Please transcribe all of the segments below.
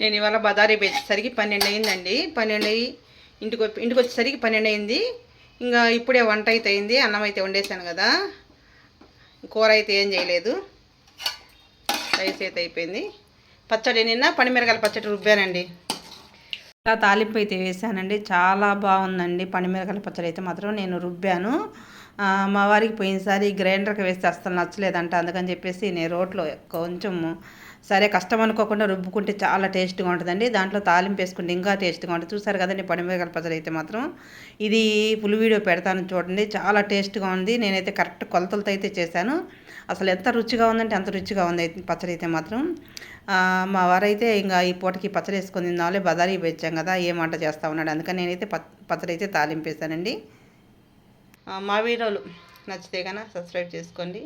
నేను ఇవాళ బదారీ పెట్టేసరికి పన్నెండు అయిందండి. పన్నెండు అయ్యి ఇంటికి ఇంటికి వచ్చేసరికి పన్నెండు అయింది. ఇంకా ఇప్పుడే వంట అయితే అయింది. అన్నం అయితే వండేసాను కదా. కూర అయితే ఏం చేయలేదు. రైస్ అయితే అయిపోయింది. పచ్చడి నిన్న పనిమిరకాయల పచ్చడి రుబ్బానండి. ఇలా తాలింపు అయితే వేసానండి. చాలా బాగుందండి. పనిమిరకాయల పచ్చడి అయితే మాత్రం నేను రుబ్బాను. మా వారికి పోయినసారి గ్రైండర్కి వేస్తే అస్సలు నచ్చలేదంట. అందుకని చెప్పేసి నేను రోట్లో కొంచెం సరే కష్టం అనుకోకుండా రుబ్బుకుంటే చాలా టేస్ట్గా ఉంటుందండి. దాంట్లో తాలింపు వేసుకుంటే ఇంకా టేస్ట్గా ఉంటుంది. చూసారు కదండి పనిమిరకాయల పచ్చడి అయితే మాత్రం. ఇది ఫుల్ వీడియో పెడతాను చూడండి చాలా టేస్ట్గా ఉంది. నేనైతే కరెక్ట్ కొలతలతో అయితే చేశాను. అసలు ఎంత రుచిగా ఉందంటే అంత రుచిగా ఉంది అయితే పచ్చడి అయితే మాత్రం. మా వారైతే ఇంకా ఈ పూటకి పచ్చడి వేసుకొని తిందాంలే బజారీ పెంచాం కదా ఏమంట చేస్తూ చేస్తా ఉన్నాడు? అందుకని నేనైతే ప పచ్చడి అయితే తాలింపు వేసానండి మా వీడియోలు నచ్చితే కనుక సబ్స్క్రైబ్ చేసుకోండి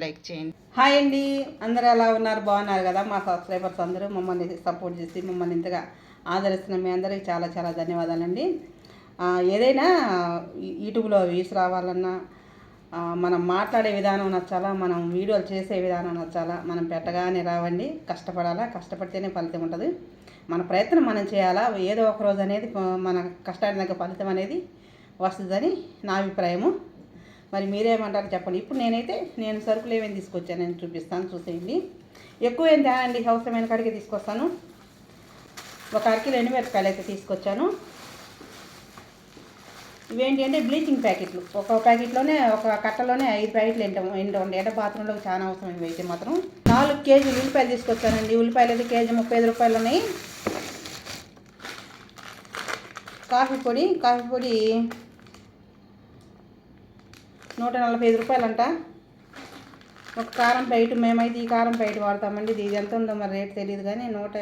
లైక్ చేయండి. హాయ్ అండి. అందరూ ఎలా ఉన్నారు? బాగున్నారు కదా? మా సబ్స్క్రైబర్స్ అందరూ మమ్మల్ని సపోర్ట్ చేసి మమ్మల్ని ఇంతగా ఆదరిస్తున్న మీ అందరికీ చాలా చాలా ధన్యవాదాలండి. ఏదైనా యూట్యూబ్లో వ్యూస్ రావాలన్నా మనం మాట్లాడే విధానం నచ్చాలా మనం వీడియోలు చేసే విధానం నచ్చాలా మనం పెట్టగానే రావండి. కష్టపడాలా కష్టపడితేనే ఫలితం ఉంటుంది. మన ప్రయత్నం మనం చేయాలా ఏదో ఒక రోజు అనేది మన కష్టానికి ఫలితం అనేది వస్తుందని నా అభిప్రాయము. మరి మీరేమంటారు చెప్పండి. ఇప్పుడు నేనైతే నేను సరుకులు ఏమేమి తీసుకొచ్చాను నేను చూపిస్తాను చూసేయండి. ఎక్కువ ఏం తేనండి అవసరమైన కాడికి తీసుకొస్తాను. ఒక అరకిలో మిరపకాయలు అయితే తీసుకొచ్చాను. ఇవేంటి అంటే బ్లీచింగ్ ప్యాకెట్లు. ఒక ప్యాకెట్లోనే ఒక కట్టలోనే ఐదు ప్యాకెట్లు ఎంట ఎండ ఉండే. అంటే బాత్రూంలో చాలా అవసరం ఇవి అయితే మాత్రం. నాలుగు కేజీలు ఉల్లిపాయలు తీసుకొచ్చానండి. ఉల్లిపాయలు అయితే కేజీ ముప్పై ఐదు రూపాయలు ఉన్నాయి. కాఫీ పొడి కాఫీ పొడి నూట నలభై ఐదు రూపాయలంట. ఒక కారం ప్యాకెట్ మేమైతే ఈ కారం ప్యాకెట్ వాడతామండి. ఇది ఎంత ఉందో మరి రేట్ తెలియదు కానీ నూట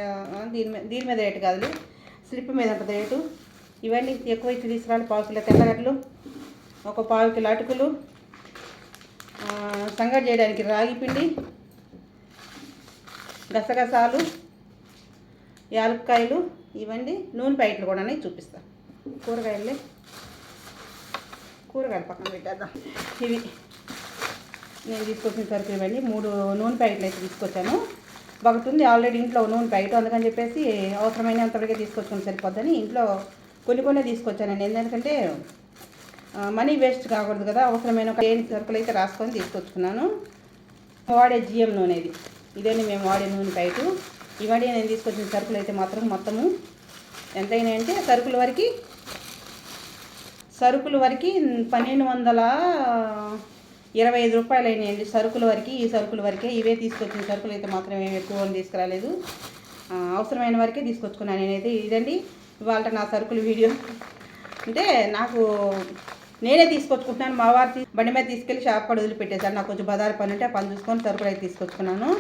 దీని మీద దీని మీద రేటు కాదు స్లిప్ మీద ఉంటుంది రేటు. ఇవన్నీ ఎక్కువ ఇచ్చి తీసుకురాలి పావు కిలో తెల్లగడ్డలు ఒక పావు కిలో అటుకులు సంగటి చేయడానికి రాగి పిండి గసగసాలు యాలక్కాయలు ఇవన్నీ నూనె ప్యాకెట్లు కూడా చూపిస్తాను కూరగాయలు. కూరగాయలు పక్కన పెట్టేద్దాం. ఇవి నేను తీసుకొచ్చిన సరుకులు ఇవన్నీ. మూడు నూనె ప్యాకెట్లు అయితే తీసుకొచ్చాను. ఒకటి ఉంది ఆల్రెడీ ఇంట్లో నూనె ప్యాకెట్ అందుకని చెప్పేసి అవసరమైనంతవరకే తీసుకొచ్చుకొని సరిపోద్దని ఇంట్లో కొన్ని కొన్ని తీసుకొచ్చానండి ఎందుకంటే మనీ వేస్ట్ కాకూడదు కదా. అవసరమైన ఒక ఏం సరుకులు అయితే రాసుకొని తీసుకొచ్చుకున్నాను. వాడే జిఎం నూనె ఇది. ఇదేని మేము వాడే నూనె ప్యాకెట్. ఇవన్నీ నేను తీసుకొచ్చిన సరుకులు అయితే మాత్రం మొత్తము ఎంతైనా అంటే సరుకుల వరకు సరుకుల వరకు పన్నెండు వందల ఇరవై ఐదు రూపాయలు అయినాయండి. సరుకుల వరకు ఈ సరుకుల వరకే ఇవే తీసుకొచ్చిన సరుకులు అయితే మాత్రం ఏమి ఎక్కువ తీసుకురాలేదు. అవసరమైన వరకే తీసుకొచ్చుకున్నాను నేనైతే. ఇదండి ఇవాళ నా సరుకుల వీడియో. అంటే నాకు నేనే తీసుకొచ్చుకుంటున్నాను. మా వారు బండి మీద తీసుకెళ్ళి షాప్ కాడ వదిలిపెట్టేశారు నాకు కొంచెం బజారు పని ఉంటే ఆ పని చూసుకొని సరుకులు అయితే తీసుకొచ్చుకున్నాను.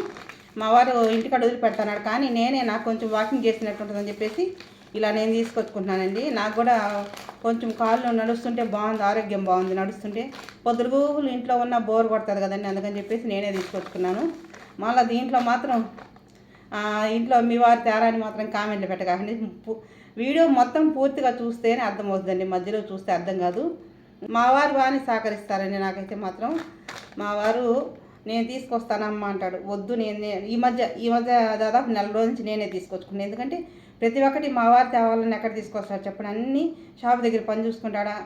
మా వారు ఇంటికాడ వదిలిపెడతాడు కానీ నేనే నాకు కొంచెం వాకింగ్ చేసినట్టు ఉంటుందని చెప్పేసి ఇలా నేను తీసుకొచ్చుకుంటున్నానండి. నాకు కూడా కొంచెం కాళ్ళు నడుస్తుంటే బాగుంది ఆరోగ్యం బాగుంది నడుస్తుంటే. పొద్దురుగులు ఇంట్లో ఉన్న బోర్ కొడుతుంది కదండి అందుకని చెప్పేసి నేనే తీసుకొచ్చుకున్నాను. మళ్ళీ దీంట్లో మాత్రం ఇంట్లో మీ వారి తేరాని మాత్రం కామెంట్లు పెట్టకండి. వీడియో మొత్తం పూర్తిగా చూస్తేనే అర్థమవుతుందండి. మధ్యలో చూస్తే అర్థం కాదు. మా వారు బాగానే సహకరిస్తారండి నాకైతే మాత్రం. మా వారు నేను తీసుకొస్తానమ్మా అంటాడు. వద్దు నేను ఈ మధ్య ఈ మధ్య దాదాపు నెల రోజుల నుంచి నేనే తీసుకొచ్చుకున్నాను. ఎందుకంటే ప్రతి ఒక్కటి మా వారు తేవాలని ఎక్కడ తీసుకొస్తారు చెప్పండి. అన్నీ షాప్ దగ్గర పని చూసుకుంటాడా?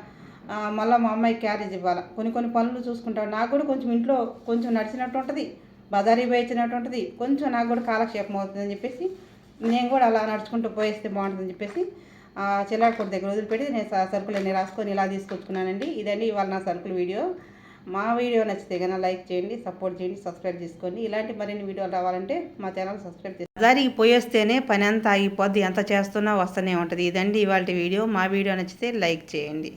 మళ్ళీ మా అమ్మాయికి క్యారేజ్ ఇవ్వాలి? కొన్ని కొన్ని పనులు చూసుకుంటాడు నాకు కూడా కొంచెం ఇంట్లో కొంచెం నడిచినట్టు ఉంటుంది. బజారీ పోయించినట్టు ఉంటుంది. కొంచెం నాకు కూడా కాలక్షేపం అవుతుందని చెప్పేసి నేను కూడా అలా నడుచుకుంటూ పోయేస్తే బాగుంటుందని చెప్పేసి ఆ కొద్ది దగ్గర వదిలిపెట్టి నేను సరుకులు సరుకులన్నీ రాసుకొని ఇలా తీసుకొచ్చుకున్నానండి. ఇదండి ఇవాళ నా సరుకుల వీడియో. మా వీడియో నచ్చితే కనుక లైక్ చేయండి సపోర్ట్ చేయండి సబ్స్క్రైబ్ చేసుకోండి. ఇలాంటి మరిన్ని వీడియోలు రావాలంటే మా ఛానల్ సబ్స్క్రైబ్ చేయండి బజారీకి పోయేస్తేనే పని అంతా అయిపోద్ది ఎంత చేస్తున్నా వస్తూనే ఉంటుంది. ఇదండి ఇవాళ వీడియో. మా వీడియో నచ్చితే లైక్ చేయండి.